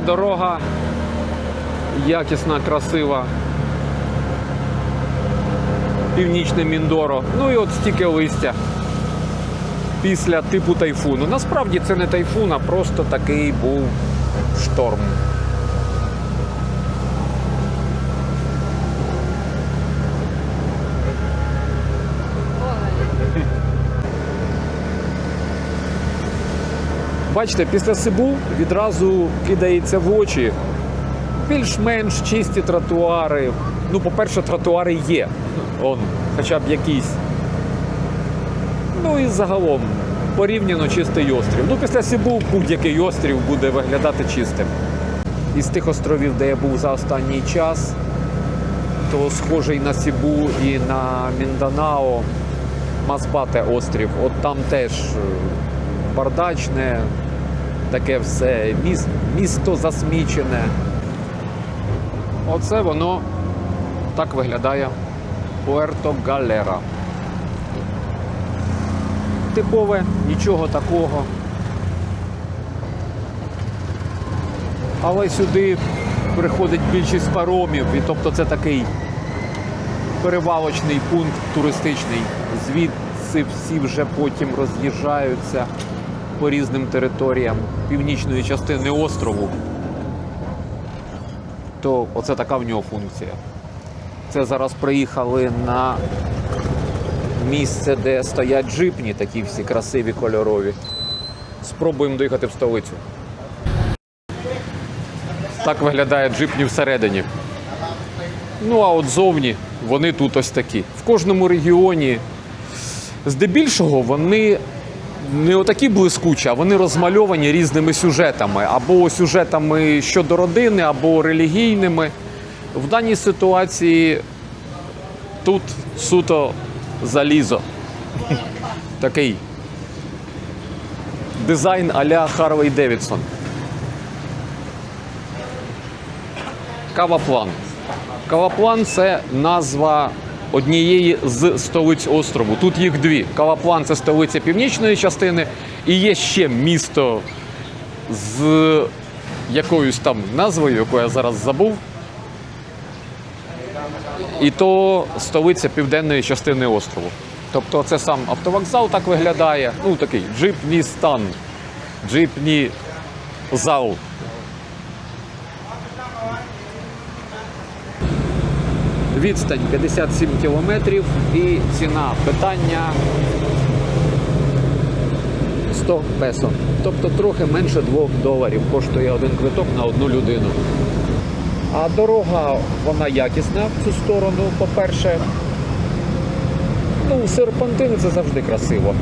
Дорога якісна, красива. Північне Міндоро. Ну і от стільки листя після типу тайфуну. Насправді це не тайфун, а просто такий був шторм. Бачите, після Сибу відразу кидається в очі більш-менш чисті тротуари. Ну, по-перше, тротуари є. Он, хоча б якісь. Ну і загалом порівняно чистий острів. Ну, після Сибу будь-який острів буде виглядати чистим. Із тих островів, де я був за останній час, то схожий на Сибу і на Мінданао Масбате острів. От там теж е, бардачне, таке все, місто засмічене. Оце воно так виглядає Пуерто Галера. Типове, нічого такого. Але сюди приходить більшість паромів, і тобто це такий перевалочний пункт туристичний. Звідси всі вже потім роз'їжджаються по різним територіям північної частини острову. То оце така в нього функція. Це зараз приїхали на місце, де стоять джипні, такі всі красиві кольорові. Спробуємо доїхати в столицю. Так виглядає джипні всередині. Ну а от зовні вони тут ось такі. В кожному регіоні, здебільшого, вони не отакі блискучі, а вони розмальовані різними сюжетами, або сюжетами щодо родини, або релігійними. В даній ситуації тут суто залізо. Такий дизайн а-ля Харвей Девідсон. Каваплан. Каваплан це назва однієї з столиць острову. Тут їх дві. Каваплан це столиця північної частини, і є ще місто з якоюсь там назвою, яку я зараз забув. І то столиця південної частини острову. Тобто це сам автовокзал так виглядає. Ну такий джипні стан, джипні зал. Відстань 57 кілометрів і ціна питання 100 песо. Тобто трохи менше 2 доларів коштує один квиток на одну людину. А дорога вона якісна в цю сторону, по-перше. Ну, серпантини це завжди красиво.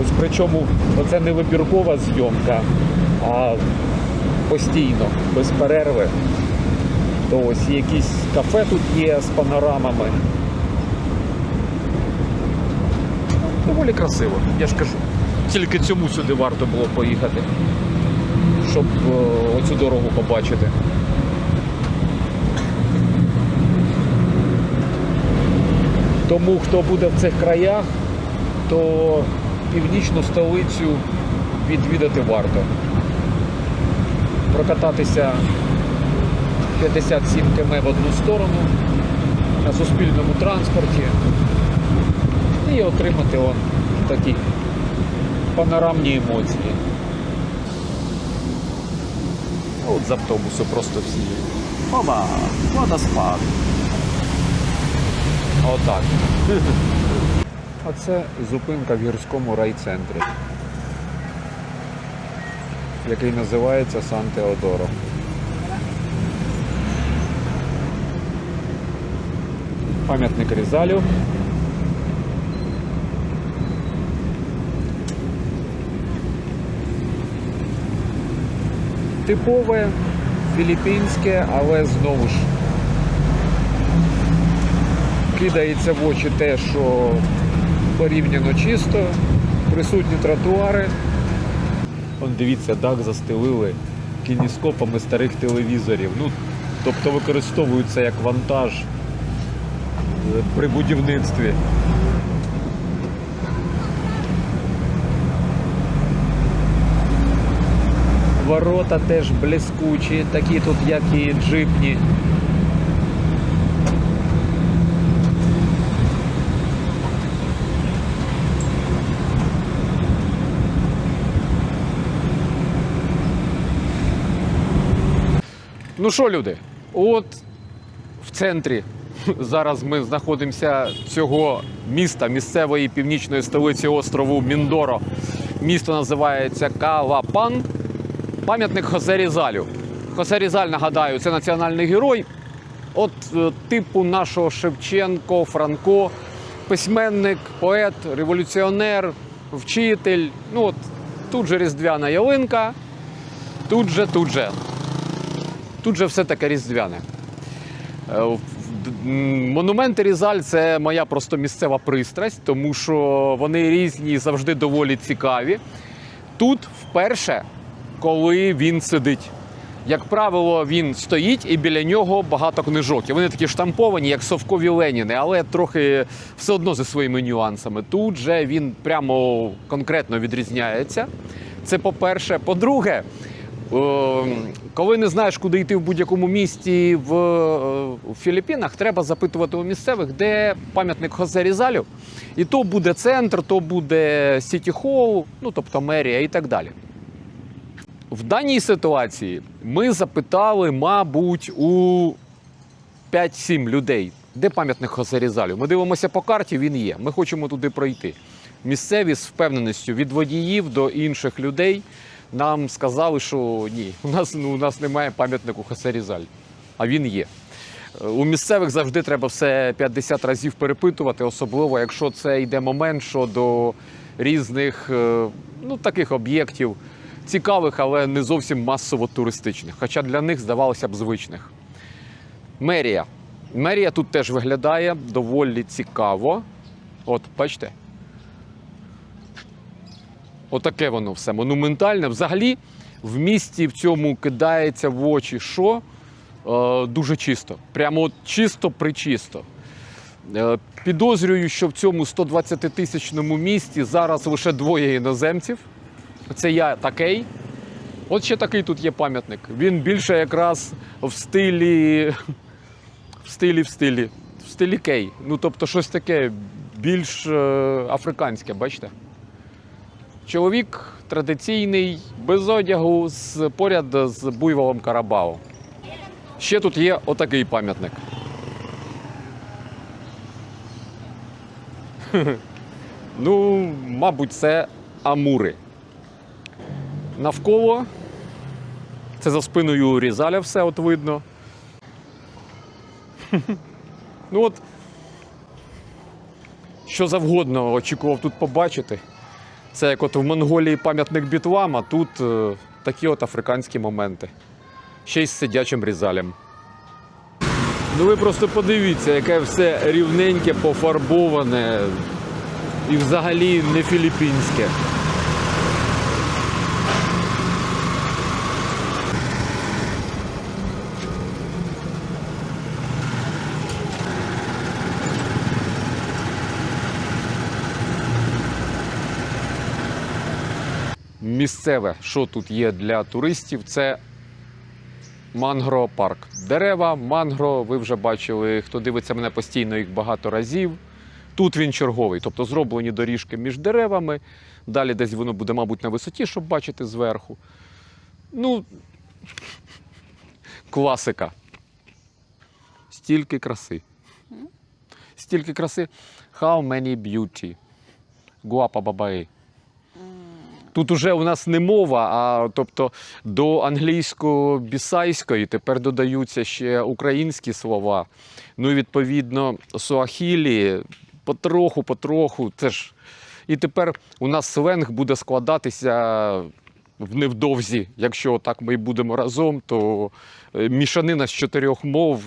Ось причому це не вибіркова зйомка, а постійно, без перерви. То ось якісь кафе тут є з панорамами. Доволі красиво, я ж кажу. Тільки цьому сюди варто було поїхати, щоб е, оцю дорогу побачити. Тому хто буде в цих краях, то північну столицю відвідати варто. Прокататися 57 км в одну сторону на суспільному транспорті і отримати он такі панорамні емоції. От з автобусу просто всі. Оба, водоспад. Отак. А це зупинка в гірському райцентрі, який називається Сан Теодоро. Пам'ятник Різалю. Типове філіппінське, але знову ж кидається в очі те, що порівняно чисто, присутні тротуари. Он дивіться, дах застелили кініскопами старих телевізорів. Ну, Тобто використовуються як вантаж е, при будівництві. Ворота теж блискучі, такі тут, як і джипні. Ну що, люди, от в центрі зараз ми знаходимося цього міста, місцевої північної столиці острову Міндоро. Місто називається Калапан. Пам'ятник Хосе Різалю. Хосе Різаль, нагадаю, це національний герой. От е, типу нашого Шевченко, Франко, письменник, поет, революціонер, вчитель. Ну от тут же різдвяна ялинка, тут же, тут же. Тут же все таке різдвяне. Е, Монументи Різаль це моя просто місцева пристрасть, тому що вони різні і завжди доволі цікаві. Тут вперше, коли він сидить. Як правило, він стоїть і біля нього багато книжок. І вони такі штамповані, як совкові Леніни, але трохи все одно зі своїми нюансами. Тут же він прямо конкретно відрізняється. Це по-перше. По-друге, Коли не знаєш, куди йти в будь-якому місті в, е, в Філіппінах, треба запитувати у місцевих, де пам'ятник Хозе Різалю. І то буде центр, то буде Сіті Холл, ну тобто мерія і так далі. В даній ситуації ми запитали, мабуть, у 5-7 людей, де пам'ятник Хосе Різалю. Ми дивимося по карті, він є. Ми хочемо туди пройти. Місцеві з впевненістю від водіїв до інших людей нам сказали, що ні, у нас, ну, у нас немає пам'ятнику Хосе Різаль, а він є. Е, У місцевих завжди треба все 50 разів перепитувати, особливо якщо це йде момент щодо різних е, ну, таких об'єктів, цікавих, але не зовсім масово туристичних, хоча для них здавалося б звичних. Мерія. Мерія тут теж виглядає доволі цікаво. От, бачите? Отаке воно все монументальне. Взагалі, в місті в цьому кидається в очі, що е, дуже чисто. Прямо чисто причисто. Е, підозрюю, що в цьому 120-тисячному місті зараз лише двоє іноземців. Це я такий. От ще такий тут є пам'ятник. Він більше якраз в стилі, в стилі, в стилі, в стилі кей. Ну, тобто, щось таке більш е, африканське, бачите? Чоловік традиційний, без одягу, з, поряд з буйволом Карабао. Ще тут є отакий пам'ятник. ну, мабуть, це амури. Навколо це за спиною Різаля все от видно. ну от, що завгодно очікував тут побачити. Це як от в Монголії пам'ятник бітлам, а тут е, такі от африканські моменти. Ще й з сидячим різалем. Ну ви просто подивіться, яке все рівненьке, пофарбоване і взагалі не філіппінське. Місцеве, що тут є для туристів, це Мангро парк. Дерева, мангро, ви вже бачили, хто дивиться мене постійно їх багато разів. Тут він черговий, тобто зроблені доріжки між деревами. Далі десь воно буде, мабуть, на висоті, щоб бачити зверху. Ну, класика. Стільки краси. Стільки краси. How many beauty. Гуапа бабаї. Тут уже у нас не мова, а тобто до англійсько-бісайської тепер додаються ще українські слова. Ну і відповідно суахілі потроху, потроху. Це ж і тепер у нас сленг буде складатися невдовзі. Якщо так ми будемо разом, то е, мішанина з чотирьох мов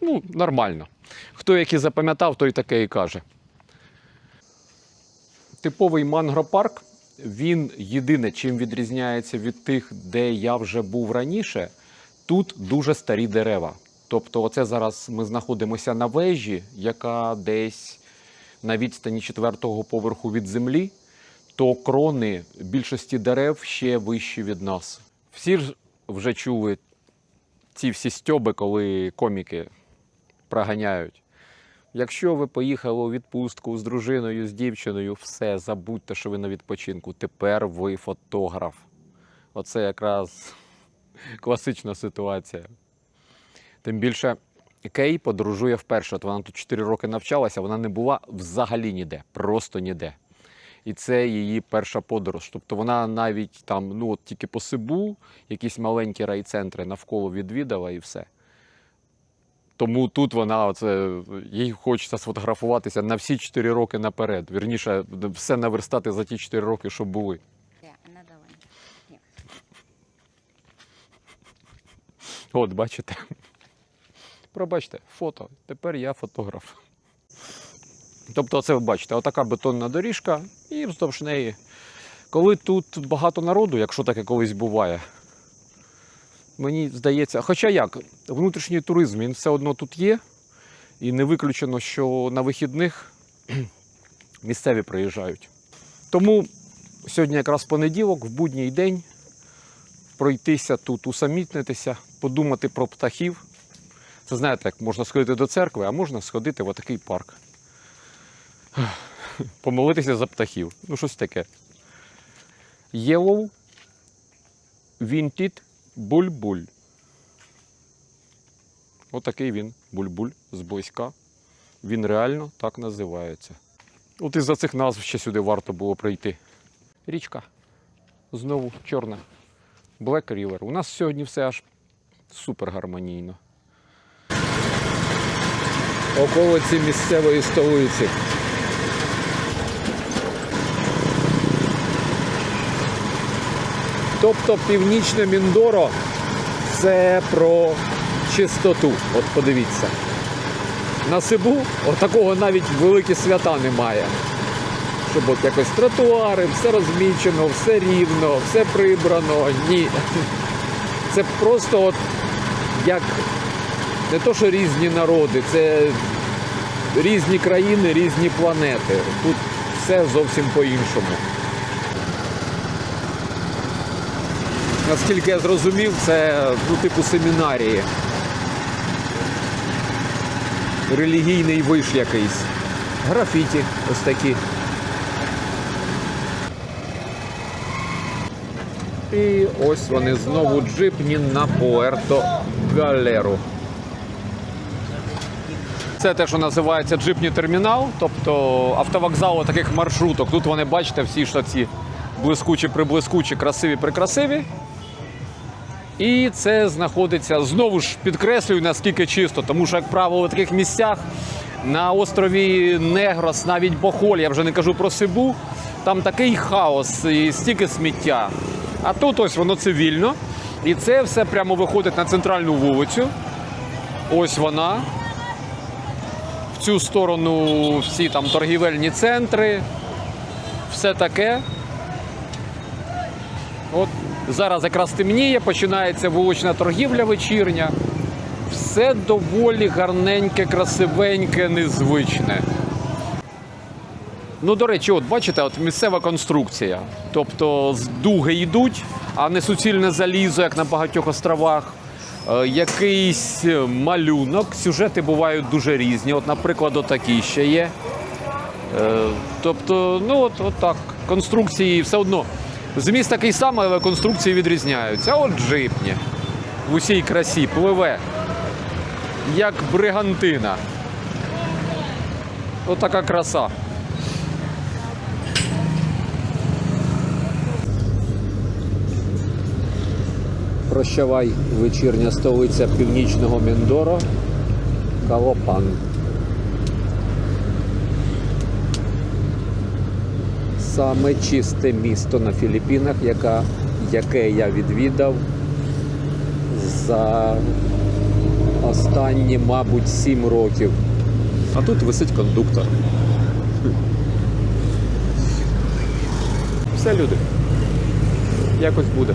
ну, нормально. Хто який запам'ятав, той таке і каже. Типовий мангропарк він єдине, чим відрізняється від тих, де я вже був раніше, тут дуже старі дерева. Тобто, оце зараз ми знаходимося на вежі, яка десь на відстані четвертого поверху від землі, то крони більшості дерев ще вищі від нас. Всі ж вже чули ці всі стьоби, коли коміки проганяють. Якщо ви поїхали у відпустку з дружиною, з дівчиною, все, забудьте, що ви на відпочинку. Тепер ви фотограф. Оце якраз класична ситуація. Тим більше Кей подорожує вперше. От вона тут 4 роки навчалася, вона не була взагалі ніде, просто ніде. І це її перша подорож. Тобто вона навіть там, ну от тільки по Сибу, якісь маленькі райцентри навколо відвідала і все. Тому тут вона, оце, їй хочеться сфотографуватися на всі 4 роки наперед. Вірніше, все наверстати за ті 4 роки, що були. От, бачите. Пробачте, фото. Тепер я фотограф. Тобто, це ви бачите, отака бетонна доріжка, і вздовж неї. Коли тут багато народу, якщо таке колись буває, мені здається, хоча як, внутрішній туризм він все одно тут є, і не виключено, що на вихідних місцеві приїжджають. Тому сьогодні якраз понеділок, в будній день, пройтися тут, усамітнитися, подумати про птахів. Це знаєте, як можна сходити до церкви, а можна сходити в отакий парк. Помолитися за птахів. Ну, щось таке. Yellow Vinted Буль-буль. Отакий він, буль-буль, зблизька. Він реально так називається. От із-за цих назв ще сюди варто було прийти. Річка. Знову чорна. Black River. У нас сьогодні все аж супер гармонійно. Околиці місцевої столиці. Тобто північне Міндоро це про чистоту. От подивіться. На Сибу отакого навіть великі свята немає. Щоб от якось тротуари, все розмічено, все рівно, все прибрано. Ні. Це просто от як не то, що різні народи, це різні країни, різні планети. Тут все зовсім по-іншому. Наскільки я зрозумів, це ну, типу семінарії. Релігійний виш якийсь. Графіті ось такі. І ось вони знову джипні на Пуерто Галеру. Це те, що називається джипні термінал, тобто автовокзал таких маршруток. Тут вони, бачите, всі ж ці блискучі, приблискучі, красиві, прикрасиві. І це знаходиться знову ж підкреслюю, наскільки чисто, тому що, як правило, в таких місцях на острові Негрос, навіть Бохоль, я вже не кажу про Сибу, там такий хаос і стільки сміття. А тут ось воно цивільно. І це все прямо виходить на центральну вулицю. Ось вона. В цю сторону всі там торгівельні центри, все таке. Зараз якраз темніє, починається вулична торгівля вечірня. Все доволі гарненьке, красивеньке, незвичне. Ну, до речі, от бачите, от місцева конструкція. Тобто з дуги йдуть, а не суцільне залізо, як на багатьох островах. Е, якийсь малюнок. Сюжети бувають дуже різні. От, наприклад, отакі ще є. Е, тобто, ну от, от так. Конструкції все одно. Зміст такий самий, але конструкції відрізняються. От джипні. В усій красі пливе. Як бригантина. От така краса. Прощавай, вечірня столиця північного Міндоро. Калопан. Саме чисте місто на Філіппінах, яка, яке я відвідав за останні, мабуть, сім років. А тут висить кондуктор. Все, люди. Якось буде.